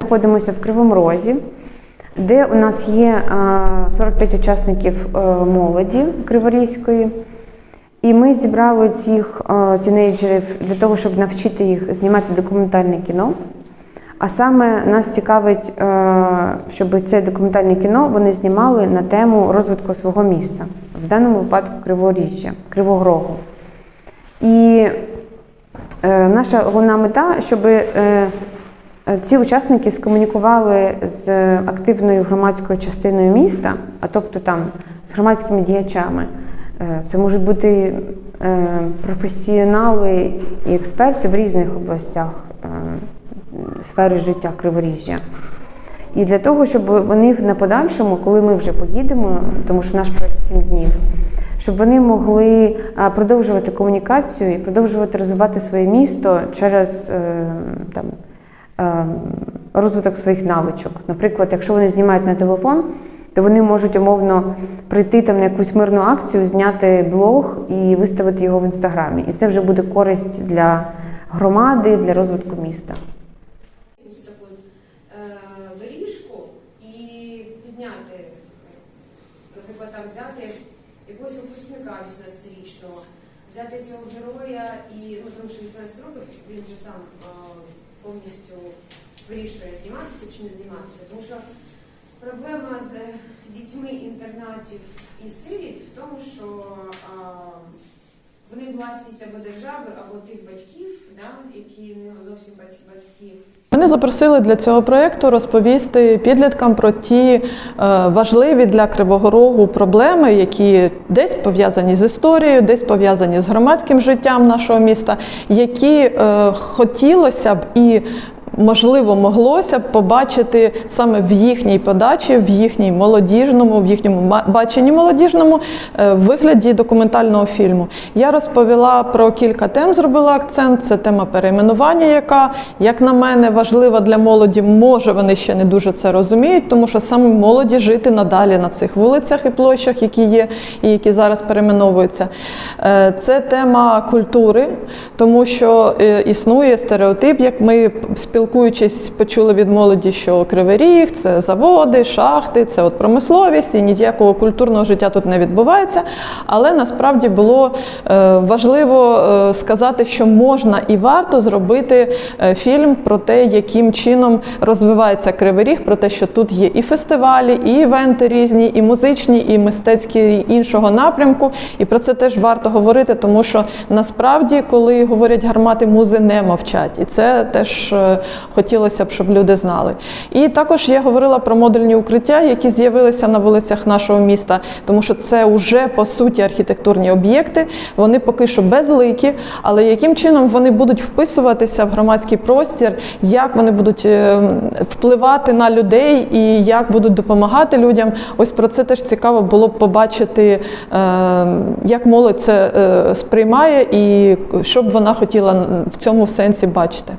знаходимося в Кривому Розі, де у нас є е, 45 учасників е, молоді Криворізької. І ми зібрали цих е, тінейджерів для того, щоб навчити їх знімати документальне кіно. А саме нас цікавить, е, щоб це документальне кіно вони знімали на тему розвитку свого міста, в даному випадку Криворіжжя, Кривого Рогу. І е, наша головна мета, щоб е, е, ці учасники скомунікували з активною громадською частиною міста, а тобто там з громадськими діячами. Е, Це можуть бути е, професіонали і експерти в різних областях е, сфери життя Криворіжжя. І для того, щоб вони на подальшому, коли ми вже поїдемо, тому що наш проект 7 днів, щоб вони могли продовжувати комунікацію і продовжувати розвивати своє місто через е, там, е, розвиток своїх навичок. Наприклад, якщо вони знімають на телефон, то вони можуть умовно прийти там на якусь мирну акцію, зняти блог і виставити його в інстаграмі. І це вже буде користь для громади, для розвитку міста. е, доріжку і підняти, наприклад, там взяти якогось випускника 18-річного, взяти цього героя і ну тому що 18 років він же сам е, повністю вирішує зніматися чи не зніматися. Тому що проблема з дітьми інтернатів і сиріт в тому, що е, вони власність або держави, або тих батьків, да, які не зовсім батьки. Мене запросили для цього проєкту розповісти підліткам про ті е, важливі для Кривого Рогу проблеми, які десь пов'язані з історією, десь пов'язані з громадським життям нашого міста, які е, хотілося б і можливо моглося б побачити саме в їхній подачі, в їхній молодіжному, в їхньому баченні молодіжному е, вигляді документального фільму. Я розповіла про кілька тем, зробила акцент. Це тема перейменування, яка, як на мене, важлива для молоді. Може, вони ще не дуже це розуміють, тому що саме молоді жити надалі на цих вулицях і площах, які є, і які зараз перейменовуються. Е, Це тема культури, тому що е, існує стереотип, як ми спілкуючись, почули від молоді, що Кривий Ріг – це заводи, шахти, це от промисловість, і ніякого культурного життя тут не відбувається. Але насправді було е, важливо е, сказати, що можна і варто зробити е, фільм про те, яким чином розвивається Кривий Ріг, про те, що тут є і фестивалі, і івенти різні, і музичні, і мистецькі і іншого напрямку. І про це теж варто говорити, тому що насправді, коли говорять гармати, музи не мовчать. І це теж хотілося б, щоб люди знали. І також я говорила про модульні укриття, які з'явилися на вулицях нашого міста, тому що це вже по суті архітектурні об'єкти. Вони поки що безликі, але яким чином вони будуть вписуватися в громадський простір, як вони будуть е, впливати на людей і як будуть допомагати людям. Ось про це теж цікаво було б побачити, е, як молодь це е, сприймає і що б вона хотіла в цьому сенсі бачити.